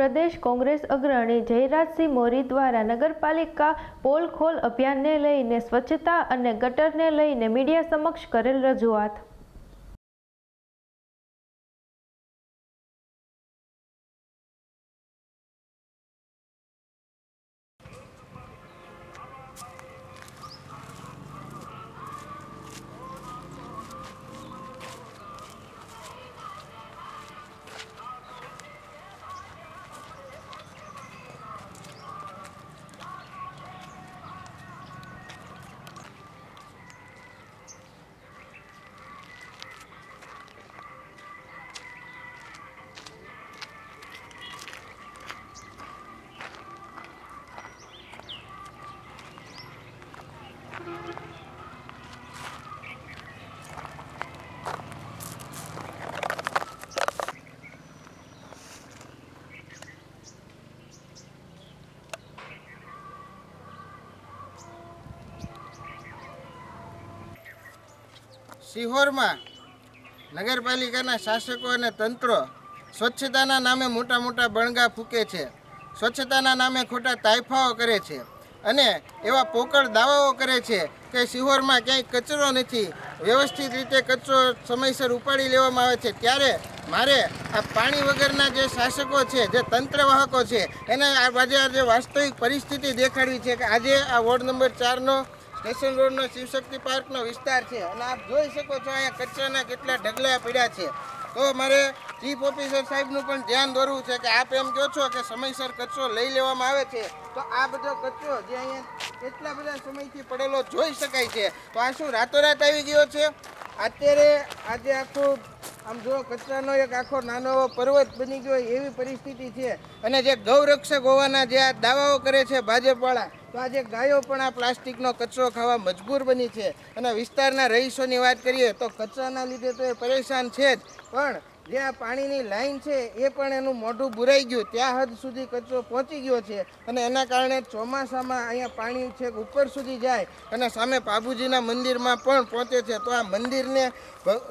પ્રદેશ કોંગ્રેસ અગ્રણી જયરાજસિંહ મોરી દ્વારા નગરપાલિકા પોલ ખોલ અભિયાનને લઈને સ્વચ્છતા અને ગટરને લઈને મીડિયા સમક્ષ કરેલ રજૂઆત. સિહોરમાં નગરપાલિકાના શાસકો અને તંત્રો સ્વચ્છતાના નામે મોટા મોટા બણગા ફૂંકે છે. સ્વચ્છતાના નામે ખોટા તાયફાઓ કરે છે અને એવા પોકળ દાવાઓ કરે છે કે સિહોરમાં ક્યાંય કચરો નથી. વ્યવસ્થિત રીતે કચરો સમયસર ઉપાડી લેવામાં આવે છે. ત્યારે મારે આ પાણી વગરના જે શાસકો છે, જે તંત્રવાહકો છે, એને આજે આજે વાસ્તવિક પરિસ્થિતિ દેખાડવી છે કે આજે આ વોર્ડ નંબર ચારનો સ્ટેશન રોડનો શિવશક્તિ પાર્કનો વિસ્તાર છે. અને આપ જોઈ શકો છો અહીંયા કચરાના કેટલા ઢગલા પડ્યા છે. તો મારે ચીફ ઓફિસર સાહેબનું પણ ધ્યાન દોરવું છે કે આપ એમ કહો છો કે સમયસર કચરો લઈ લેવામાં આવે છે. તો આ બધો કચરો જે અહીંયા કેટલા બધા સમયથી પડેલો જોઈ શકાય છે. તો આ શું રાતોરાત આવી ગયો છે? અત્યારે આજે આખું આમ જો કચરાનો એક આખો નાનો એવો પર્વત બની ગયો એવી પરિસ્થિતિ છે. અને જે ગૌરક્ષક હોવાના જે આ દાવાઓ કરે છે ભાજપવાળા, તો આજે ગાયો પણ આ પ્લાસ્ટિકનો કચરો ખાવા મજબૂર બની છે. અને વિસ્તારના રહીશોની વાત કરીએ તો કચરાના લીધે તો એ પરેશાન છે જ. પણ જે આ પાણીની લાઈન છે, એ પણ એનું મોઢું બુરાઈ ગયું. ત્યાં હદ સુધી કચરો પહોંચી ગયો છે અને એના કારણે ચોમાસામાં અહીંયા પાણી છે ઉપર સુધી જાય અને સામે પાબુજીના મંદિરમાં પણ પહોંચે છે. તો આ મંદિરને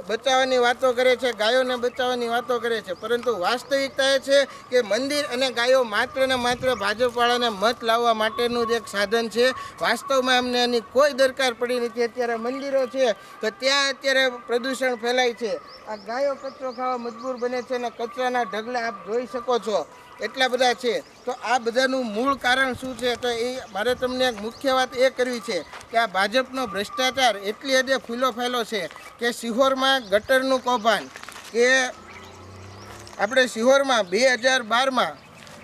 બચાવવાની વાતો કરે છે, ગાયોને બચાવવાની વાતો કરે છે. પરંતુ વાસ્તવિકતા એ છે કે મંદિર અને ગાયો માત્ર ને માત્ર ભાજપવાળાને મત લાવવા માટેનું જ એક સાધન છે. વાસ્તવમાં અમને એની કોઈ દરકાર પડી નથી. અત્યારે મંદિરો છે તો ત્યાં અત્યારે પ્રદૂષણ ફેલાય છે. આ ગાયો કચરો ખાવા મજબૂર બને છે અને કચરાના ઢગલા આપ જોઈ શકો છો. એટલા બધા છે. તો આ બધાનું મૂળ કારણ શું છે? તો એ મારે તમને એક મુખ્ય વાત એ કરવી છે કે આ ભાજપનો ભ્રષ્ટાચાર એટલી હદે ફૂલો ફેલો છે કે સિહોરમાં ગટરનું કૌભાંડ, કે આપણે સિહોરમાં બે હજાર બારમાં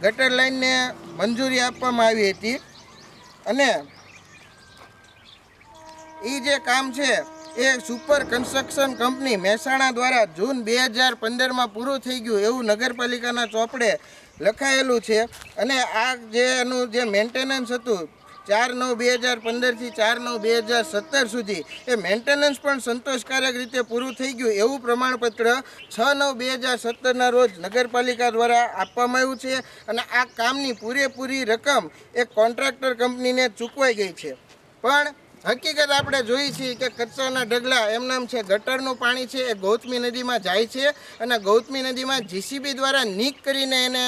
ગટર લાઇનને મંજૂરી આપવામાં આવી હતી. અને એ જે કામ છે એ સુપર કન્સ્ટ્રક્શન કંપની મહેસાણા દ્વારા જૂન બે હજાર પંદરમાં પૂરું થઈ ગયું એવું નગરપાલિકાના ચોપડે લખાયેલું છે. અને આ જે એનું જે મેન્ટેનન્સ હતું, ચાર નવ બે હજાર પંદરથી ચાર નવ બે હજાર સત્તર સુધી, એ મેન્ટેનન્સ પણ સંતોષકારક રીતે પૂરું થઈ ગયું એવું પ્રમાણપત્ર છ નવ બે હજાર સત્તરના રોજ નગરપાલિકા દ્વારા આપવામાં આવ્યું છે. અને આ કામની પૂરેપૂરી રકમ એ કોન્ટ્રાક્ટર કંપનીને ચૂકવાઈ ગઈ છે. પણ હકીકત આપણે જોઈ છીએ કે કચરાના ઢગલા એમ નામ છે, ગટરનું પાણી છે, એ ગૌતમી નદીમાં જાય છે અને ગૌતમી નદીમાં જીસીબી દ્વારા નીક કરીને એને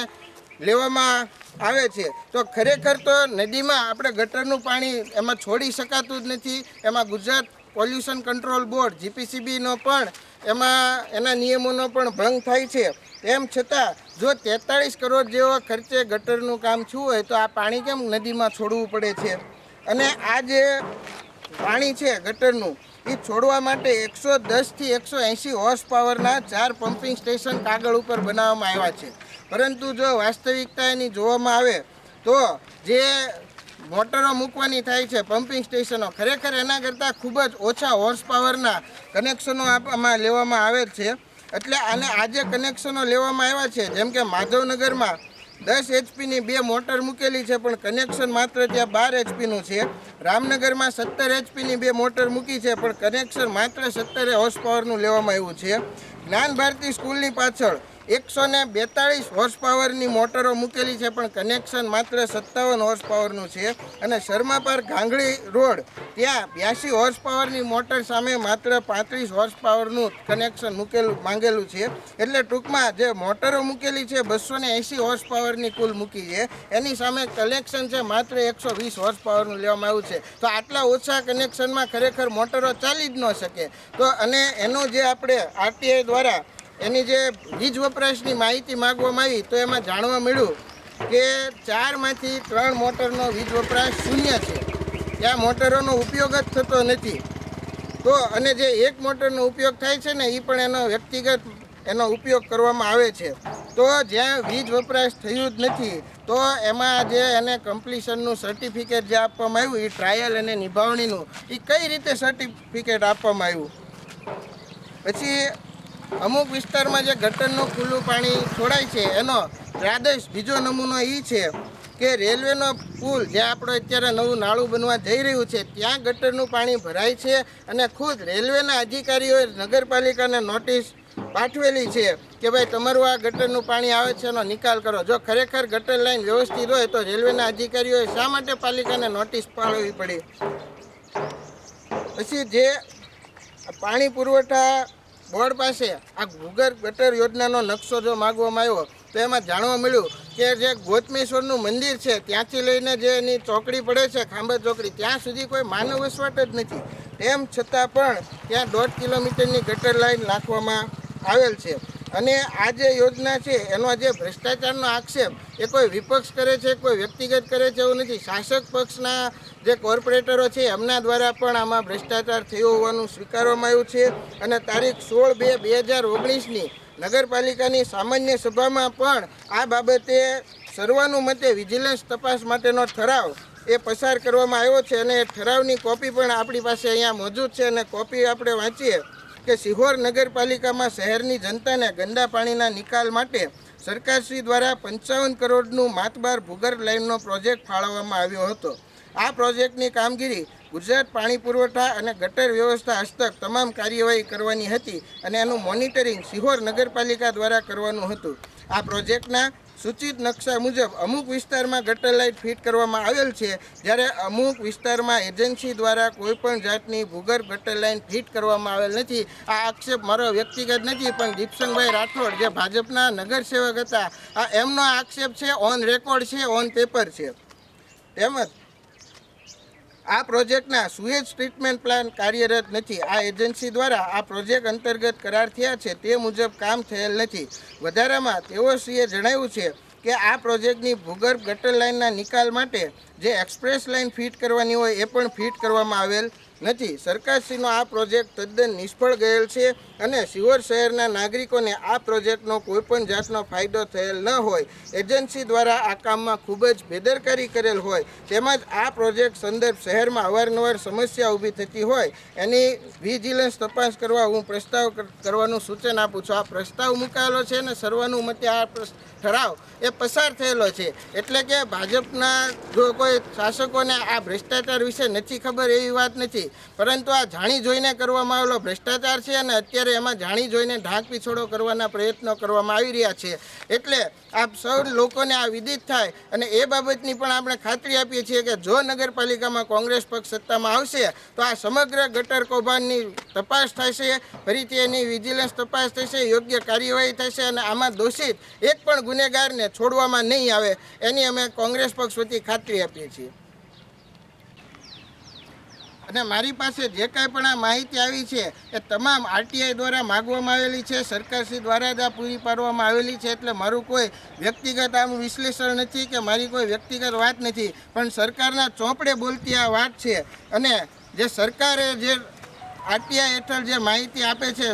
લેવામાં આવે છે. તો ખરેખર તો નદીમાં આપણે ગટરનું પાણી એમાં છોડી શકાતું જ નથી. એમાં ગુજરાત પોલ્યુશન કંટ્રોલ બોર્ડ, જીપીસીબીનો પણ એમાં એના નિયમોનો પણ ભંગ થાય છે. તેમ છતાં, જો તેતાળીસ કરોડ જેવા ખર્ચે ગટરનું કામ થયું હોય તો આ પાણી કેમ નદીમાં છોડવું પડે છે? અને આ જે પાણી છે ગટરનું. એ છોડવા માટે એકસો દસથી એકસો એંશી હોર્સ પાવરના ચાર પમ્પિંગ સ્ટેશન કાગળ ઉપર બનાવવામાં આવ્યા છે. પરંતુ જો વાસ્તવિકતા એની જોવામાં આવે તો જે મોટરો મૂકવાની થાય છે પમ્પિંગ સ્ટેશનો ખરેખર એના કરતાં ખૂબ જ ઓછા હોર્સ પાવરના કનેક્શનો આપવામાં લેવામાં આવે છે. એટલે આને આજે કનેક્શનો લેવામાં આવ્યા છે. જેમ કે માધવનગરમાં દસ એચપીની બે મોટર મૂકેલી છે, પણ કનેક્શન માત્ર ત્યાં બાર એચપીનું છે. રામનગરમાં સત્તર એચપીની બે મોટર મૂકી છે, પણ કનેક્શન માત્ર સત્તરે હોર્સ પાવરનું લેવામાં આવ્યું છે. જ્ઞાન ભારતી સ્કૂલની પાછળ એકસો ને બેતાળીસ હોર્સ પાવરની મોટરો મૂકેલી છે, પણ કનેક્શન માત્ર સત્તાવન હોર્સ પાવરનું છે. અને શર્મા પર ગાંગડી રોડ, ત્યાં બ્યાસી હોર્સ પાવરની મોટર સામે માત્ર પાંત્રીસ હોર્સ પાવરનું કનેક્શન મૂકેલું, માંગેલું છે. એટલે ટૂંકમાં જે મોટરો મૂકેલી છે બસો ને એંસી હોર્સ પાવરની કુલ મૂકી છે. એની સામે કનેક્શન છે, માત્ર એકસો વીસ હોર્સ પાવરનું લેવામાં આવ્યું છે. તો આટલા ઓછા કનેક્શનમાં ખરેખર મોટરો ચાલી જ ન શકે. તો અને એનું જે આપણે આરટીઆઈ દ્વારા એની જે વીજ વપરાશની માહિતી માગવામાં આવી તો એમાં જાણવા મળ્યું કે ચારમાંથી ત્રણ મોટરનો વીજ વપરાશ શૂન્ય છે. ત્યાં મોટરોનો ઉપયોગ જ થતો નથી. તો અને જે એક મોટરનો ઉપયોગ થાય છે ને એ પણ એનો વ્યક્તિગત એનો ઉપયોગ કરવામાં આવે છે. તો જ્યાં વીજ વપરાશ થયું જ નથી, તો એમાં જે એને કમ્પ્લીશનનું સર્ટિફિકેટ જે આપવામાં આવ્યું એ ટ્રાયલ અને નિભાવણીનું એ કઈ રીતે સર્ટિફિકેટ આપવામાં આવ્યું? પછી અમુક વિસ્તારમાં જે ગટરનું ખુલ્લું પાણી છોડાય છે, એનો પ્રાદેશ બીજો નમૂનો એ છે કે રેલવેનો પુલ જે આપણો અત્યારે નવું નાળું બનવા જઈ રહ્યું છે, ત્યાં ગટરનું પાણી ભરાય છે અને ખુદ રેલવેના અધિકારીઓએ નગરપાલિકાને નોટિસ પાઠવેલી છે કે ભાઈ તમારું આ ગટરનું પાણી આવે છે, એનો નિકાલ કરો. જો ખરેખર ગટર લાઈન વ્યવસ્થિત હોય તો રેલવેના અધિકારીઓએ શા માટે પાલિકાને નોટિસ પાડવી પડી? પછી જે પાણી પુરવઠા બોર્ડ પાસે આ ગુગર ગટર યોજનાનો નકશો જો માગવામાં આવ્યો, તો એમાં જાણવા મળ્યું કે જે ગોતમેશ્વરનું મંદિર છે, ત્યાંથી લઈને જે એની ચોકડી પડે છે, ખાંભા ચોકડી, ત્યાં સુધી કોઈ માનવ વસવાટ જ નથી. તેમ છતાં પણ ત્યાં દોઢ કિલોમીટરની ગટર લાઈન નાખવામાં આવેલ છે. અને આ જે યોજના છે, એનો જે ભ્રષ્ટાચારનો આક્ષેપ, એ કોઈ વિપક્ષ કરે છે, કોઈ વ્યક્તિગત કરે છે એવું નથી. શાસક પક્ષના જે કોર્પોરેટરો છે, એમના દ્વારા પણ આમાં ભ્રષ્ટાચાર થયો હોવાનું સ્વીકારવામાં આવ્યું છે. અને તારીખ સોળ બે બે હજાર ઓગણીસની નગરપાલિકાની સામાન્ય સભામાં પણ આ બાબતે સર્વાનુમતે વિજિલન્સ તપાસ માટેનો ઠરાવ એ પસાર કરવામાં આવ્યો છે. અને એ ઠરાવની કોપી પણ આપણી પાસે અહીંયા મોજૂદ છે અને કોપી આપણે વાંચીએ કે સિહોર નગરપાલિકામાં શહેરની જનતાને ગંદા પાણીના નિકાલ માટે સરકારશ્રી દ્વારા પંચાવન કરોડનું માતબાર ભૂગર્ભ લાઇનનો પ્રોજેક્ટ ફાળવવામાં આવ્યો હતો. આ પ્રોજેક્ટની કામગીરી ગુજરાત પાણી પુરવઠા અને ગટર વ્યવસ્થા હસ્તક તમામ કાર્યવાહી કરવાની હતી અને એનું મોનિટરિંગ સિહોર નગરપાલિકા દ્વારા કરવાનું હતું. આ પ્રોજેક્ટના સૂચિત નકશા મુજબ અમુક વિસ્તારમાં ગટર લાઇટ ફિટ કરવામાં આવેલ છે. જ્યારે અમુક વિસ્તારમાં એજન્સી દ્વારા કોઈપણ જાતની ભૂગર્ભ ગટર લાઇન ફિટ કરવામાં આવેલ નથી. આ આક્ષેપ મારો વ્યક્તિગત નથી, પણ દીપસંગભાઈ રાઠોડ, જે ભાજપના નગરસેવક હતા, આ એમનો આક્ષેપ છે ઓન રેકોર્ડ છે ઓન પેપર છે. તેમજ આ પ્રોજેક્ટના સુએજ ટ્રીટમેન્ટ પ્લાન કાર્યરત નથી. આ એજન્સી દ્વારા આ પ્રોજેક્ટ અંતર્ગત કરાર થયા છે તે મુજબ કામ થયેલ નથી. વધારામાં તેઓશ્રીએ જણાવ્યું છે કે આ પ્રોજેક્ટની ભૂગર્ભ ગટર લાઇનના નિકાલ માટે જે એક્સપ્રેસ લાઇન ફિટ કરવાની હોય એ પણ ફિટ કરવામાં આવેલ નથી. સરકારશ્રીનો આ પ્રોજેક્ટ તદ્દન નિષ્ફળ ગયેલ છે અને સિહોર શહેરના નાગરિકોને આ પ્રોજેક્ટનો કોઈપણ જાતનો ફાયદો થયેલ ન હોય. એજન્સી દ્વારા આ કામમાં ખૂબ જ બેદરકારી કરેલ હોય. તેમજ આ પ્રોજેક્ટ સંદર્ભ શહેરમાં અવારનવાર સમસ્યા ઊભી થતી હોય. એની વિજિલન્સ તપાસ કરવા હું પ્રસ્તાવ કરવાનું સૂચન આપું છું. આ પ્રસ્તાવ મુકાયેલો છે ને સર્વાનુમતે આ ઠરાવ એ પસાર થયેલો છે. એટલે કે ભાજપના જો કોઈ શાસકોને આ ભ્રષ્ટાચાર વિશે નથી ખબર એવી વાત નથી. પરંતુ આ જાણી જોઈને કરવામાં આવેલો ભ્રષ્ટાચાર છે અને અત્યારે એમાં જાણી જોઈને ઢાંક પીછોડો કરવાના પ્રયત્નો કરવામાં આવી રહ્યા છે. એટલે આપ સૌ લોકોને આ વિદિત થાય અને એ બાબતની પણ આપણે ખાતરી આપીએ છીએ કે જો નગરપાલિકામાં કોંગ્રેસ પક્ષ સત્તામાં આવશે, તો આ સમગ્ર ગટર કૌભાંડની તપાસ થશે, ફરીથી એની વિજિલન્સ તપાસ થશે, યોગ્ય કાર્યવાહી થશે અને આમાં દોષિત એક પણ ગુનેગારને છોડવામાં નહીં આવે. એની અમે કોંગ્રેસ પક્ષ વતી ખાતરી આપીએ છીએ. અને મારી પાસે જે કાંઈ પણ આ માહિતી આવી છે, એ તમામ આરટીઆઈ દ્વારા માગવામાં આવેલી છે, સરકારશ્રી દ્વારા જ આ પૂરી પાડવામાં આવેલી છે, એટલે મારું કોઈ વ્યક્તિગત આમ વિશ્લેષણ નથી કે મારી કોઈ વ્યક્તિગત વાત નથી, પણ સરકારના ચોપડે બોલતી આ વાત છે. અને જે સરકારે જે આરટીઆઈ હેઠળ જે માહિતી આપે છે,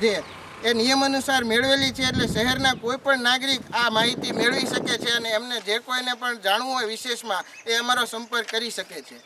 જે એ નિયમ અનુસાર મેળવેલી છે, એટલે શહેરના કોઈ પણ નાગરિક આ માહિતી મેળવી શકે છે અને એમને જે કોઈને પણ જાણવું હોય વિશેષમાં, એ અમારો સંપર્ક કરી શકે છે.